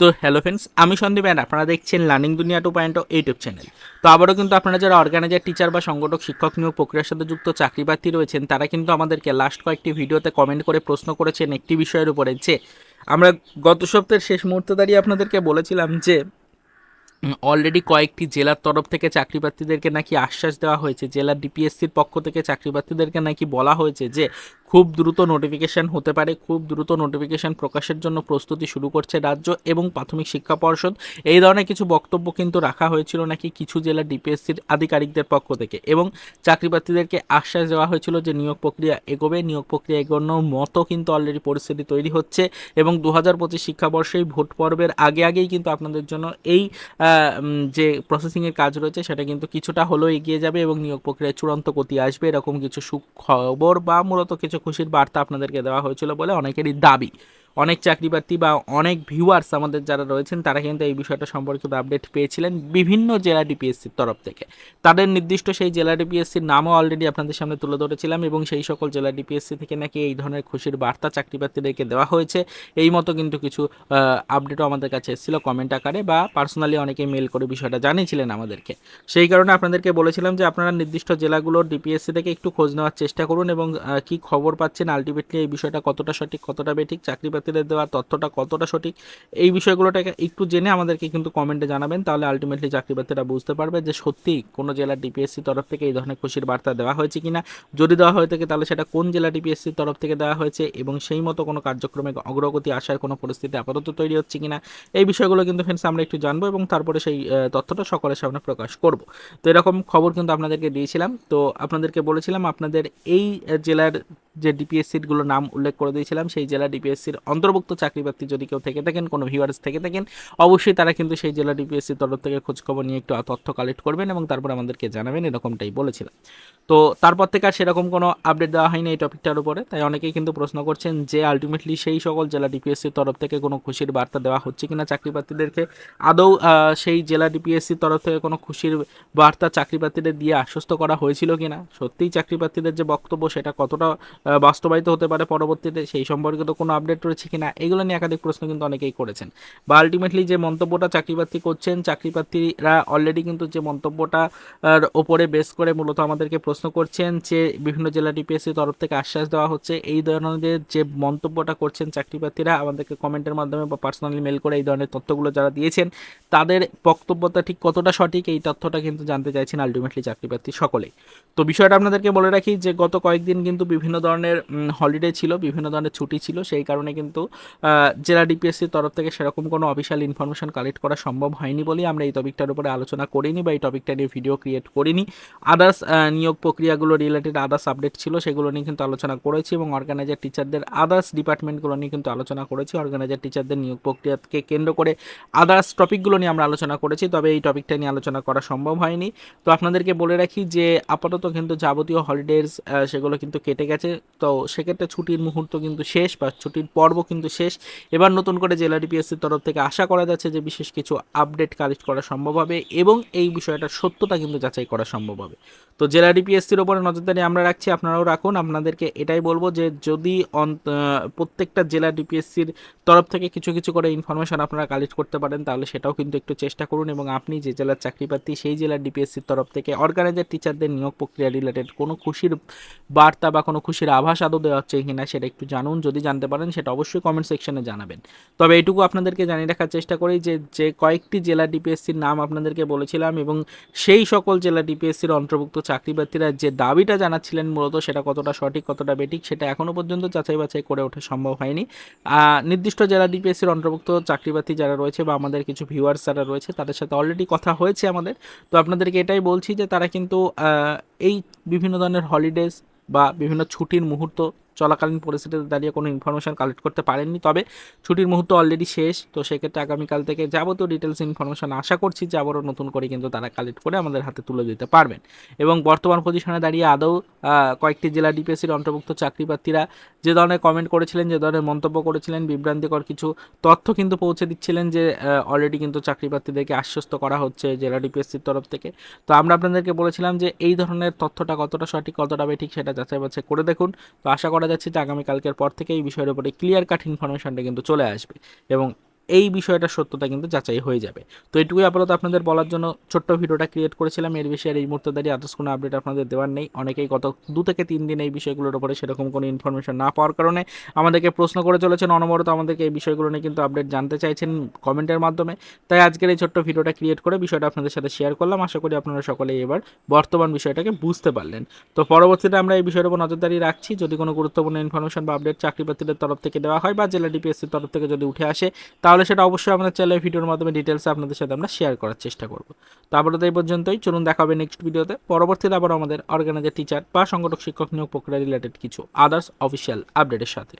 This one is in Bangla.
তো হ্যালো ফ্রেন্ডস আমি সন্দীপ অ্যান্ড আপনারা দেখছেন লার্নিং দুনিয়া টু পয়েন্ট ইউটিউব চ্যানেল তো আবারও কিন্তু আপনারা যারা অর্গানাইজার টিচার বা সংগঠক, শিক্ষক নিয়োগ প্রক্রিয়ার সাথে যুক্ত, চাকরি প্রার্থী রয়েছেন, তারা কিন্তু আমাদেরকে লাস্ট কয়েকটি ভিডিওতে কমেন্ট করে প্রশ্ন করেছেন একটি বিষয়ের উপরে যে, আমরা গত সপ্তাহের শেষ মুহূর্তে দাঁড়িয়ে আপনাদেরকে বলেছিলাম যে অলরেডি কয়েকটি জেলার তরফ থেকে চাকরি প্রার্থীদেরকে নাকি আশ্বাস দেওয়া হয়েছে, জেলার ডিপিএসসির পক্ষ থেকে চাকরি প্রার্থীদেরকে নাকি বলা হয়েছে যে খুব দ্রুত নোটিফিকেশন হতে পারে, খুব দ্রুত নোটিফিকেশন প্রকাশের জন্য প্রস্তুতি শুরু করছে রাজ্য এবং প্রাথমিক শিক্ষা পর্ষদ। এই ধরনের কিছু বক্তব্য কিন্তু রাখা হয়েছিল নাকি কিছু জেলা ডিপিএসসির আধিকারিকদের পক্ষ থেকে এবং চাকরি প্রার্থীদেরকে আশ্বাস দেওয়া হয়েছিল যে নিয়োগ প্রক্রিয়া এগোবে, নিয়োগ প্রক্রিয়া এগোনোর মতো কিন্তু অলরেডি পরিস্থিতি তৈরি হচ্ছে এবং দু হাজার পঁচিশ শিক্ষাবর্ষেই ভোট পর্বের আগে আগেই কিন্তু আপনাদের জন্য এই যে প্রসেসিংয়ের কাজ রয়েছে সেটা কিন্তু কিছুটা হলেও এগিয়ে যাবে এবং নিয়োগ প্রক্রিয়ায় চূড়ান্ত গতি আসবে। এরকম কিছু সুখবর বা মূলত কিছু খুশির বার্তা আপনাদেরকে দেওয়া হয়েছিল বলে অনেকেরই দাবি। অনেক চাকরি প্রার্থী বা অনেক ভিউয়ার্স আমাদের যারা রয়েছেন, তারা কিন্তু এই বিষয়টা সম্পর্কিত আপডেট পেয়েছিলেন বিভিন্ন জেলা ডিপিএসসির তরফ থেকে। তাদের নির্দিষ্ট সেই জেলা ডিপিএসসির নামও অলরেডি আপনাদের সামনে তুলে ধরেছিলাম এবং সেই সকল জেলা ডিপিএসসি থেকে নাকি এই ধরনের খুশির বার্তা চাকরি প্রার্থীদেরকে দেওয়া হয়েছে। এই মতো কিন্তু কিছু আপডেটও আমাদের কাছে এসেছিল কমেন্ট আকারে বা পার্সোনালি অনেকে মেল করে বিষয়টা জানিয়েছিলেন আমাদেরকে। সেই কারণে আপনাদেরকে বলেছিলাম যে আপনারা নির্দিষ্ট জেলাগুলোর ডিপিএসসি থেকে একটু খোঁজ নেওয়ার চেষ্টা করুন এবং কি খবর পাচ্ছেন আলটিমেটলি এই বিষয়টা কতটা সঠিক, কতটা বেঠিক চাকরি প্রার্থীদের দেওয়া তথ্যটা কতটা সঠিক, এই বিষয়গুলোটাকে একটু জেনে আমাদেরকে কিন্তু কমেন্টে জানাবেন, তাহলে আলটিমেটলি চাকরি প্রার্থীরা বুঝতে পারবে যে সত্যি কোনো জেলার ডিপিএসসি তরফ থেকে এই ধরনের খুশির বার্তা দেওয়া হয়েছে কিনা। যদি দেওয়া হয়ে থাকে তাহলে সেটা কোন জেলা ডিপিএসসির তরফ থেকে দেওয়া হয়েছে এবং সেই মতো কোনো কার্যক্রমে অগ্রগতি আসার কোনো পরিস্থিতি আপাতত তৈরি হচ্ছে কিনা, এই বিষয়গুলো কিন্তু ফ্রেন্ডস আমরা একটু জানব এবং তারপরে সেই তথ্যটা সকলের সামনে প্রকাশ করব। তো এরকম খবর কিন্তু আপনাদেরকে দিয়েছিলাম, তো আপনাদেরকে বলেছিলাম আপনাদের এই জেলার যে ডিপিএসসিগুলোর নাম উল্লেখ করে দিয়েছিলাম, সেই জেলা ডিপিএসসির অন্তর্ভুক্ত চাকরি প্রার্থী যদি কেউ থেকে থাকেন, কোনো ভিউয়ার্স থেকে থাকেন, অবশ্যই তারা কিন্তু সেই জেলা ডিপিএসসির তরফ থেকে খোঁজখবর নিয়ে একটু তথ্য কালেক্ট করবেন এবং তারপর আমাদেরকে জানাবেন, এরকমটাই বলেছিলাম। তো তারপর থেকে আর সেরকম কোনো আপডেট দেওয়া হয়নি এই টপিকটার উপরে, তাই অনেকেই কিন্তু প্রশ্ন করছেন যে আলটিমেটলি সেই সকল জেলা ডিপিএসসির তরফ থেকে কোনো খুশির বার্তা দেওয়া হচ্ছে কিনা চাকরি প্রার্থীদেরকে? আদৌ সেই জেলা ডিপিএসসির তরফ থেকে কোনো খুশির বার্তা চাকরি প্রার্থীদের দিয়ে আশ্বস্ত করা হয়েছিল কিনা? সত্যিই চাকরি প্রার্থীদের যে বক্তব্য সেটা কতটা বাস্তবায়িত হতে পারে পরবর্তীতে, সেই সম্পর্কে তো কোনো আপডেট রয়েছে কিনা, এগুলো নিয়ে একাধিক প্রশ্ন কিন্তু অনেকেই করেছেন। বা আলটিমেটলি যে মন্তব্যটা চাকরি প্রার্থী করছেন চাকরি প্রার্থীরা অলরেডি কিন্তু যে মন্তব্যটা আর ওপরে বেস করে মূলত আমাদেরকে প্রশ্ন করছেন যে, বিভিন্ন জেলা ডিপিএসসি তরফ থেকে আশ্বাস দেওয়া হচ্ছে, এই ধরনের যে মন্তব্যটা করছেন চাকরি প্রার্থীরা আমাদেরকে কমেন্টের মাধ্যমে বা পার্সোনালি মেল করে এই ধরনের তথ্যগুলো যারা দিয়েছেন, তাদের বক্তব্যটা ঠিক কতটা সঠিক, এই তথ্যটা কিন্তু জানতে চাইছেন আলটিমেটলি চাকরি প্রার্থী সকলেই। তো বিষয়টা আপনাদেরকে বলে রাখি যে, গত কয়েকদিন কিন্তু বিভিন্ন ধরনের হলিডে ছিল, বিভিন্ন ধরনের ছুটি ছিল, সেই কারণে কিন্তু জেলা ডিপিএসসির তরফ থেকে সেরকম কোনো অফিসিয়াল ইনফরমেশন কালেক্ট করা সম্ভব হয়নি বলেই আমরা এই টপিকটার উপরে আলোচনা করিনি বা এই টপিকটা নিয়ে ভিডিও ক্রিয়েট করিনি। আদার্স নিয়োগ প্রক্রিয়াগুলো রিলেটেড আদার্স আপডেট ছিল, সেগুলো নিয়ে কিন্তু আলোচনা করেছি এবং অর্গানাইজার টিচারদের আদার্স ডিপার্টমেন্টগুলো নিয়ে কিন্তু আলোচনা করেছি। অর্গানাইজার টিচারদের নিয়োগ প্রক্রিয়াকে কেন্দ্র করে আদার্স টপিকগুলো নিয়ে আমরা আলোচনা করেছি, তবে এই টপিকটা নিয়ে আলোচনা করা সম্ভব হয়নি। তো আপনাদেরকে বলে রাখি যে, আপাতত কিন্তু যাবতীয় হলিডেজ সেগুলো কিন্তু কেটে গেছে। তো সেক্ষেত্রে ছুটির মুহূর্ত কিন্তু শেষ বা ছুটির পর্ব কিন্তু শেষ। এবার নতুন করে জেলা ডিপিএসসির তরফ থেকে আশা করা যাচ্ছে যে বিশেষ কিছু আপডেট কালেক্ট করা সম্ভব হবে এবং এই বিষয়টার সত্যতা কিন্তু যাচাই করা সম্ভব হবে। তো জেলা ডিপিএসসির ওপরে নজরদারি আমরা রাখছি, আপনারাও রাখুন। আপনাদেরকে এটাই বলব যে যদি প্রত্যেকটা জেলা ডিপিএসসির তরফ থেকে কিছু কিছু করে ইনফরমেশন আপনারা কালেক্ট করতে পারেন, তাহলে সেটাও কিন্তু একটু চেষ্টা করুন এবং আপনি যে জেলার চাকরি প্রার্থী, সেই জেলার ডিপিএসসির তরফ থেকে অর্গানাইজার টিচারদের নিয়োগ প্রক্রিয়া রিলেটেড কোনো খুশির বার্তা বা কোনো খুশির আভাস আদৌ দেওয়া হচ্ছে কিনা সেটা একটু জানুন। যদি জানতে পারেন, সেটা অবশ্যই কমেন্ট সেকশনে জানাবেন। তবে এইটুকু আপনাদেরকে জানিয়ে রাখার চেষ্টা করি যে যে কয়েকটি জেলা ডিপিএসসির নাম আপনাদেরকে বলেছিলাম এবং সেই সকল জেলা ডিপিএসসির অন্তর্ভুক্ত চাকরি প্রার্থীরা যে দাবিটা জানাচ্ছিলেন মূলত সেটা কতটা সঠিক, কতটা বেঠিক, সেটা এখনও পর্যন্ত যাচাই বাছাই করে ওঠা সম্ভব হয়নি। নির্দিষ্ট জেলা ডিপিএসসির অন্তর্ভুক্ত চাকরি প্রার্থী যারা রয়েছে বা আমাদের কিছু ভিউয়ার্স যারা রয়েছে, তাদের সাথে অলরেডি কথা হয়েছে আমাদের। তো আপনাদেরকে এটাই বলছি যে, তারা কিন্তু এই বিভিন্ন ধরনের হলিডেজ বা বিভিন্ন ছুটির মুহূর্ত চলাকালীন পরিস্থিতিতে দাঁড়িয়ে কোনো ইনফরমেশন কালেক্ট করতে পারেননি। তবে ছুটির মুহূর্ত অলরেডি শেষ, তো সেক্ষেত্রে আগামীকাল থেকে যাবতীয় ডিটেলস ইনফরমেশান আশা করছি যে আবারও নতুন করে কিন্তু তারা কালেক্ট করে আমাদের হাতে তুলে দিতে পারবেন। এবং বর্তমান পজিশনে দাঁড়িয়ে আদৌ কয়েকটি জেলা ডিপিএসসির অন্তর্ভুক্ত চাকরি প্রার্থীরা যে ধরনের কমেন্ট করেছিলেন, যে ধরনের মন্তব্য করেছিলেন, বিভ্রান্তিকর কিছু তথ্য কিন্তু পৌঁছে দিচ্ছিলেন যে অলরেডি কিন্তু চাকরি প্রার্থীদেরকে আশ্বস্ত করা হচ্ছে জেলা ডিপিএসসির তরফ থেকে। তো আমরা আপনাদেরকে বলেছিলাম যে এই ধরনের তথ্যটা কতটা সঠিক, কতটা বেঠিক সেটা যাচাই বাছাই করে দেখুন। তো আশা করা যাচ্ছে যে আগামীকালকের পর থেকে এই বিষয়ের উপরে ক্লিয়ার কাট ইনফরমেশনটা কিন্তু চলে আসবে এবং এই বিষয়টার সত্যতা কিন্তু যাচাই হয়ে যাবে। তো এটুকুই আপাতত আপনাদের বলার জন্য ছোট্ট ভিডিওটা ক্রিয়েট করেছিলাম। এর বিষয়ে আর এই মুহূর্তে দাঁড়িয়ে আদার্স কোনো আপডেট আপনাদের দেওয়ার নেই। অনেকেই গত দু থেকে তিন দিন এই বিষয়গুলোর উপরে সেরকম কোনো ইনফরমেশন না পাওয়ার কারণে আমাদেরকে প্রশ্ন করে চলেছেন অনবরত। আমাদেরকে এই বিষয়গুলো নিয়ে কিন্তু আপডেট জানতে চাইছেন কমেন্টের মাধ্যমে। তাই আজকের এই ছোট্ট ভিডিওটা ক্রিয়েট করে বিষয়টা আপনাদের সাথে শেয়ার করলাম। আশা করি আপনারা সকলেই এবার বর্তমান বিষয়টাকে বুঝতে পারলেন। তো পরবর্তীতে আমরা এই বিষয়ের উপর নজরদারি রাখছি। যদি কোনো গুরুত্বপূর্ণ ইনফরমেশন বা আপডেট চাকরি প্রার্থীদের তরফ থেকে দেওয়া হয় বা জেলা ডিপিএসসির তরফ থেকে যদি উঠে আসে, তাহলে সেটা অবশ্যই আমাদের চ্যানেলের ভিডিওর মাধ্যমে ডিটেলস আপনাদের সাথে আমরা শেয়ার করার চেষ্টা করব। তো আপাতত এই পর্যন্তই, চলুন দেখা হবে নেক্সট ভিডিওতে পরবর্তীতে আবার আমাদের অর্গানাইজার টিচার বা সংগঠক, শিক্ষক নিয়োগ প্রক্রিয়া রিলেটেড কিছু আদার্স অফিসিয়াল আপডেটের সাথে।